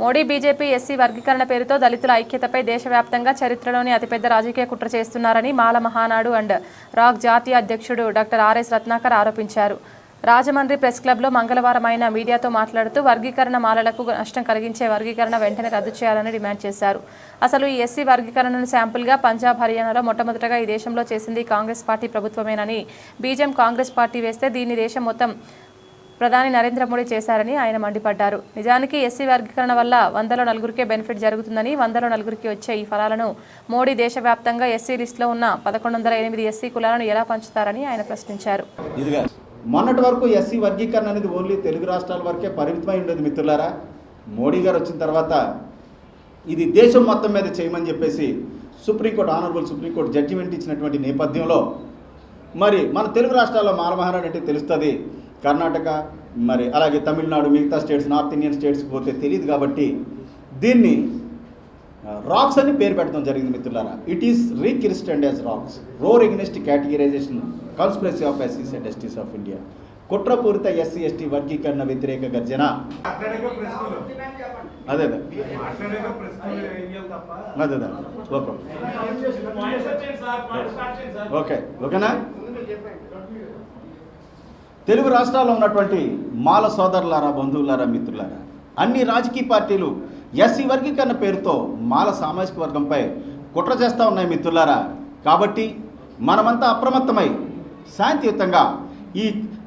Modi BJP SC వర్గీకరణ పేరుతో దళితుల ఐక్యతపై దేశవ్యాప్తంగా చరిత్రలోని అతిపెద్ద రాజకీయ కుట్ర చేస్తున్నారని మాల మహానాడు అండ్ రాక్ జాతీయ అధ్యక్షుడు డాక్టర్ ఆర్ఎస్ రత్నాకర్ ఆరోపించారు. రాజమండ్రి ప్రెస్ క్లబ్లో మంగళవారం ఆయన మీడియాతో మాట్లాడుతూ వర్గీకరణ మాలలకు నష్టం కలిగించే వర్గీకరణ వెంటనే రద్దు చేయాలని డిమాండ్ చేశారు. అసలు ఈ ఎస్సీ వర్గీకరణను శాంపుల్గా పంజాబ్ హర్యానాలో మొట్టమొదటగా ఈ దేశంలో చేసింది కాంగ్రెస్ పార్టీ ప్రభుత్వమేనని బీజం కాంగ్రెస్ పార్టీ వేస్తే దీన్ని దేశం మొత్తం ప్రధాని నరేంద్ర మోడీ చేశారని ఆయన మండిపడ్డారు. నిజానికి ఎస్సీ వర్గీకరణ వల్ల వందలో నలుగురికే బెనిఫిట్ జరుగుతుందని వందలో నలుగురికి వచ్చే ఈ ఫలాలను మోడీ దేశవ్యాప్తంగా ఎస్సీ లిస్టులో ఉన్న పదకొండు వందల ఎనిమిది ఎస్సీ కులాలను ఎలా పంచుతారని ఆయన ప్రశ్నించారు. ఇదిగా మొన్నటి వరకు ఎస్సీ వర్గీకరణ అనేది ఓన్లీ తెలుగు రాష్ట్రాల వరకే పరిమితమై ఉండేది మిత్రులారా? మోడీ గారు వచ్చిన తర్వాత ఇది దేశం మొత్తం మీద చేయమని చెప్పేసి సుప్రీంకోర్టు ఆనరబుల్ సుప్రీంకోర్టు జడ్జిమెంట్ ఇచ్చినటువంటి నేపథ్యంలో మరి మన తెలుగు రాష్ట్రాల్లో మారమహారాడు అంటే తెలుస్తుంది. కర్ణాటక మరి అలాగే తమిళనాడు మిగతా స్టేట్స్ నార్త్ ఇండియన్ స్టేట్స్కి పోతే తెలియదు కాబట్టి దీన్ని రాక్స్ అని పేరు పెట్టడం జరిగింది మిత్రులారా. It is rechristened as rocks roar against categorization conspiracy of ఎస్సీస్ and STs of India కుట్రపూరిత ఎస్సీ ఎస్టీ వర్గీకరణ వ్యతిరేక గర్జన. అదే అదే. ఓకే. ఓకేనా? తెలుగు రాష్ట్రాల్లో ఉన్నటువంటి మాల సోదరులారా బంధువులారా మిత్రులారా అన్ని రాజకీయ పార్టీలు ఎస్సీ వర్గీకరణ పేరుతో మాల సామాజిక వర్గంపై కుట్ర చేస్తూ ఉన్నాయి మిత్రులారా. కాబట్టి మనమంతా అప్రమత్తమై శాంతియుతంగా ఈ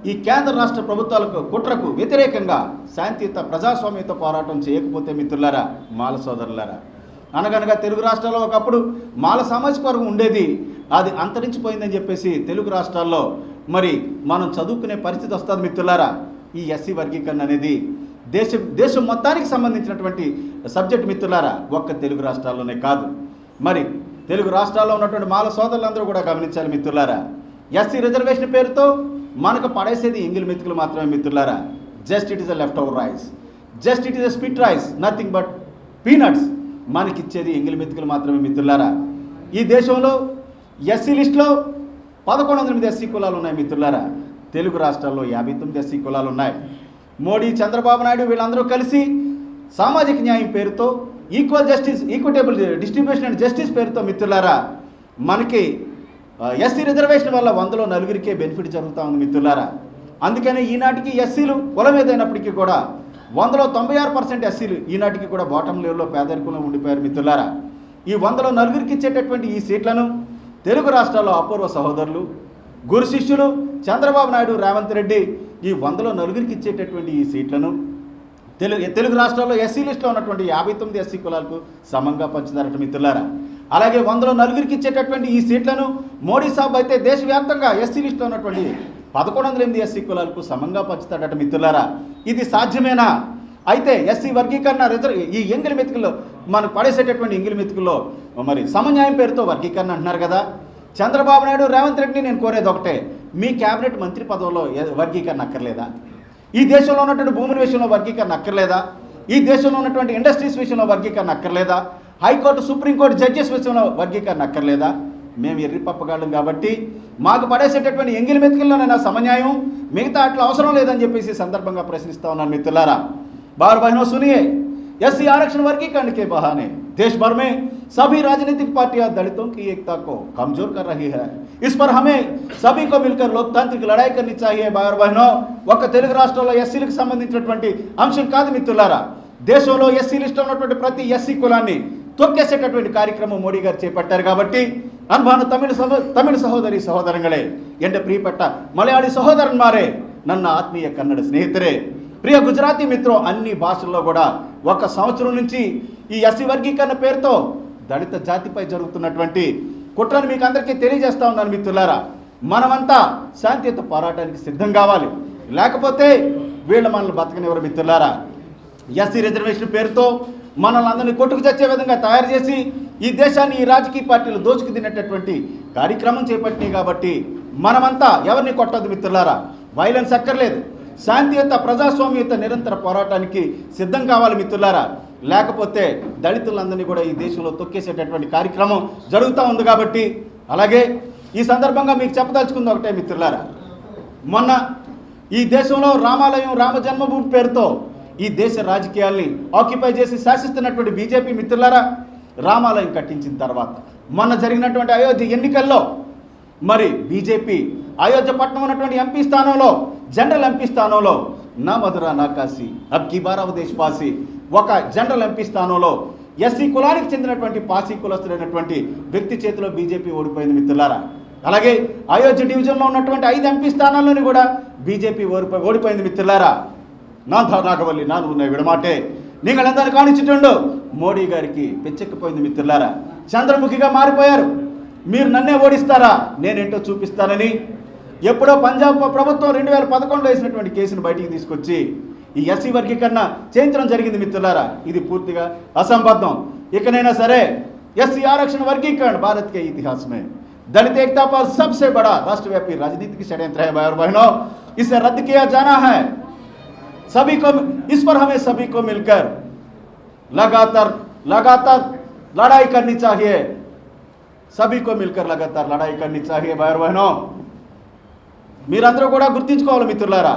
ఈ కేంద్ర రాష్ట్ర ప్రభుత్వాలకు కుట్రకు వ్యతిరేకంగా శాంతియుత ప్రజాస్వామ్యత పోరాటం చేయకపోతే మిత్రులారా మాల సోదరులారా అనగనగా తెలుగు రాష్ట్రాల్లో ఒకప్పుడు మాల సామాజిక వర్గం ఉండేది అది అంతరించిపోయిందని చెప్పేసి తెలుగు రాష్ట్రాల్లో మరి మనం చదువుకునే పరిస్థితి వస్తుంది మిత్రులారా. ఈ ఎస్సీ వర్గీకరణ అనేది దేశం దేశం మొత్తానికి సంబంధించినటువంటి సబ్జెక్ట్ మిత్రులారా. ఒక్క తెలుగు రాష్ట్రాల్లోనే కాదు. మరి తెలుగు రాష్ట్రాల్లో ఉన్నటువంటి మాల సోదరులందరూ కూడా గమనించాలి మిత్రులారా. ఎస్సీ రిజర్వేషన్ పేరుతో మనకు పడేసేది ఎంగిల్ మెతుకులు మాత్రమే మిత్రులారా. Just it is a left over rice just it is a spit rice nothing but peanuts మనకిచ్చేది ఎంగిల్ మెతుకులు మాత్రమే మిత్రులారా. ఈ దేశంలో ఎస్సీ లిస్టులో పదకొండు వందల ఎనిమిది ఎస్సీ కులాలు ఉన్నాయి మిత్రులారా. తెలుగు రాష్ట్రాల్లో యాభై తొమ్మిది ఎస్సీ కులాలు ఉన్నాయి మోడీ చంద్రబాబు నాయుడు వీళ్ళందరూ కలిసి సామాజిక న్యాయం పేరుతో equal justice equitable distribution and justice పేరుతో మిత్రులారా మనకి ఎస్సీ రిజర్వేషన్ వల్ల వందలో నలుగురికే బెనిఫిట్ జరుగుతూ ఉంది మిత్రులారా. అందుకని ఈనాటికి ఎస్సీలు కులం ఏదైనప్పటికీ కూడా వందలో తొంభై ఆరు పర్సెంట్ ఎస్సీలు ఈనాటికి కూడా బాటం లెవెల్లో పేదరికంలో ఉండిపోయారు మిత్రులారా. ఈ వందలో నలుగురికి ఇచ్చేటటువంటి ఈ సీట్లను తెలుగు రాష్ట్రాల్లో అపూర్వ సహోదరులు గురు శిష్యులు చంద్రబాబు నాయుడు రేవంత్ రెడ్డి ఈ వందలో నలుగురికి ఇచ్చేటటువంటి ఈ సీట్లను తెలుగు తెలుగు రాష్ట్రాల్లో ఎస్సీ లిస్టులో ఉన్నటువంటి యాభై తొమ్మిది ఎస్సీ కులాలకు సమంగా పంచుతారట మిత్రులారా. అలాగే వందలో నలుగురికి ఇచ్చేటటువంటి ఈ సీట్లను మోడీ సాబ్ అయితే దేశవ్యాప్తంగా ఎస్సీ లిస్టులో ఉన్నటువంటి పదకొండు వందల ఎనిమిది ఎస్సీ కులాలకు సమంగా పంచుతాడట మిత్రులారా. ఇది సాధ్యమేనా? అయితే ఎస్సీ వర్గీకరణ రిజర్వ్ ఈ ఎంగిలి మెతుకుల్లో మనకు పడేసేటటువంటి ఎంగిలి మెతుకుల్లో మరి సమన్యాయం పేరుతో వర్గీకరణ అంటున్నారు కదా. చంద్రబాబు నాయుడు రేవంత్ రెడ్డిని నేను కోరేది ఒకటే మీ కేబినెట్ మంత్రి పదవిలో వర్గీకరణ అక్కర్లేదా? ఈ దేశంలో ఉన్నటువంటి భూముల విషయంలో వర్గీకరణ అక్కర్లేదా? ఈ దేశంలో ఉన్నటువంటి ఇండస్ట్రీస్ విషయంలో వర్గీకరణ అక్కర్లేదా? హైకోర్టు సుప్రీంకోర్టు జడ్జెస్ విషయంలో వర్గీకరణ అక్కర్లేదా? మేము ఎర్రి పప్పగాళ్ళం కాబట్టి మాకు పడేసేటటువంటి ఎంగిలి మెతుకుల్లోనైనా సమన్యాయం మిగతా అట్లా అవసరం లేదని చెప్పేసి సందర్భంగా ప్రశ్నిస్తా ఉన్నాను మిత్రులారా. बार बहनों सुनिए एस आरक्षण वर्गीकरण के बहाने। देश भर में सभी राजनीतिक पार्टियाँ दलितों की एकता को कमज़ोर कर रही है। इस पर हमें सभी को मिलकर लोकतांत्रिक लड़ाई करनी चाहिए बार बहनों राष्ट्र एस अंश का मित्रा देश लिस्ट प्रति एससी कुला तौके कार्यक्रम मोडी गारेपटी अनुन तमिल सहो तमिल सहोदरी सहोदे प्रियप मलयाली सहोदर मारे नत्मीय कन्ड स्ने ప్రియ గుజరాతీ మిత్రో అన్ని భాషల్లో కూడా ఒక సంవత్సరం నుంచి ఈ ఎస్సీ వర్గీకరణ పేరుతో దళిత జాతిపై జరుగుతున్నటువంటి కుట్రను మీకు అందరికీ తెలియజేస్తా ఉన్నాను మిత్రులారా. మనమంతా శాంతియుత పోరాటానికి సిద్ధం కావాలి. లేకపోతే వీళ్ళు మనల్ని బతకనివ్వరు మిత్రులారా. ఎస్సీ రిజర్వేషన్ పేరుతో మనల్ని అందరినీ కొట్టుకు చచ్చే విధంగా తయారు చేసి ఈ దేశాన్ని ఈ రాజకీయ పార్టీలు దోచుకు తినేటటువంటి కార్యక్రమం చేపట్టినాయి కాబట్టి మనమంతా ఎవరిని కొట్టదు మిత్రులారా. వైలెన్స్ అక్కర్లేదు. శాంతియుత ప్రజాస్వామ్యత నిరంతర పోరాటానికి సిద్ధం కావాలి మిత్రులారా. లేకపోతే దళితులందరినీ కూడా ఈ దేశంలో తొక్కేసేటటువంటి కార్యక్రమం జరుగుతూ ఉంది కాబట్టి. అలాగే ఈ సందర్భంగా మీకు చెప్పదలుచుకుంది ఒకటే మిత్రులారా. మొన్న ఈ దేశంలో రామాలయం రామ జన్మభూమి పేరుతో ఈ దేశ రాజకీయాల్ని ఆక్యుపై చేసి శాసిస్తున్నటువంటి బీజేపీ మిత్రులారా రామాలయం కట్టించిన తర్వాత మొన్న జరిగినటువంటి అయోధ్య ఎన్నికల్లో మరి బీజేపీ అయోధ్య పట్టణం ఉన్నటువంటి ఎంపీ స్థానంలో జనరల్ ఎంపీ స్థానంలో నా మధుర నా కాశీ అబ్కి బారావ దేశవాసి. ఒక జనరల్ ఎంపీ స్థానంలో ఎస్సీ కులానికి చెందినటువంటి పాసీ కులస్తులైనటువంటి వ్యక్తి చేతిలో బీజేపీ ఓడిపోయింది మిత్రులారా. అలాగే అయోధ్య డివిజన్లో ఉన్నటువంటి ఐదు ఎంపీ స్థానాల్లోని కూడా బీజేపీ ఓడిపోయి ఓడిపోయింది మిత్రులారా. నా నాగవల్లి నాను ఉన్న విడమాటే. నీళ్ళందరూ కానిచ్చిటుండు మోడీ గారికి పెచ్చెక్కిపోయింది మిత్రులారా. చంద్రముఖిగా మారిపోయారు. మీరు నన్నే ఓడిస్తారా? నేనేంటో చూపిస్తానని ఎప్పుడో పంజాబ్ ప్రభుత్వం రెండు వేల పదకొండులో వేసినటువంటి కేసును బయటికి తీసుకొచ్చి, ఈ ఎస్సీ వర్గీకరణ చేయించడం జరిగింది మిత్రులారా. ఇది పూర్తిగా అసంబద్ధం. ఇకనైనా సరే आरक्षण वर्गीकरण भारत के इतिहास में दलित एकता पर सबसे बड़ा राष्ट्रव्यापी राजनीतिक षड्यंत्र है भाई और बहनों इसे रद्द किया जाना है सभी को इस पर हमें सभी को मिलकर लगातार लगातार लड़ाई करनी चाहिए सभी को मिलकर लगातार लड़ाई करनी चाहिए भाई और बहनों మీరందరూ కూడా గుర్తించుకోవాలి మిత్రులారా.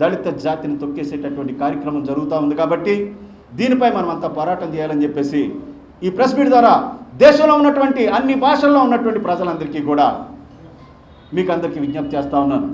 దళిత జాతిని తొక్కేసేటటువంటి కార్యక్రమం జరుగుతూ ఉంది కాబట్టి దీనిపై మనం అంతా పోరాటం చేయాలని చెప్పేసి ఈ ప్రెస్ మీట్ ద్వారా దేశంలో ఉన్నటువంటి అన్ని భాషల్లో ఉన్నటువంటి ప్రజలందరికీ కూడా మీకు అందరికీ విజ్ఞప్తి చేస్తా ఉన్నాను.